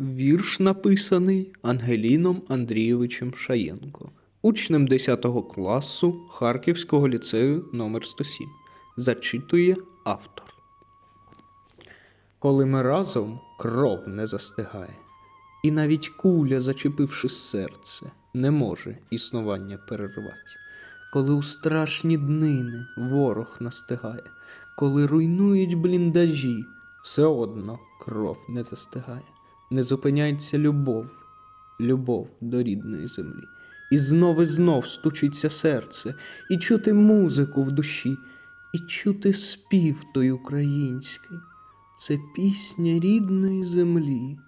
Вірш написаний Ангеліном Андрійовичем Шаєнко, учнем 10 класу Харківського ліцею номер 107 Зачитує автор. Коли ми разом кров не застигає, і навіть куля, зачепивши серце, не може існування перервати. Коли у страшні днини ворог настигає, коли руйнують бліндажі, все одно кров не застигає, не зупиняється любов, любов до рідної землі. І знов і знов стучиться серце, і чути музику в душі, і чути спів той український. Це пісня рідної землі,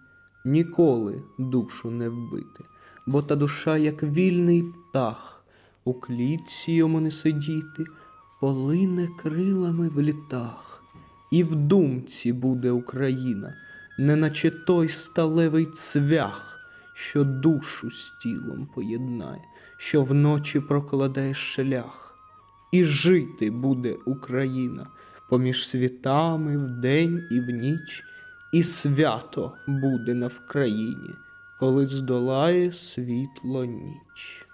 ніколи душу не вбити, бо та душа, як вільний птах, у клітці йому не сидіти, полине крилами в літах, і в думці буде Україна, неначе той сталевий цвях, що душу з тілом поєднає, що вночі прокладає шлях. І жити буде Україна поміж світами вдень і в ніч, і свято буде на Вкраїні, коли здолає світло ніч.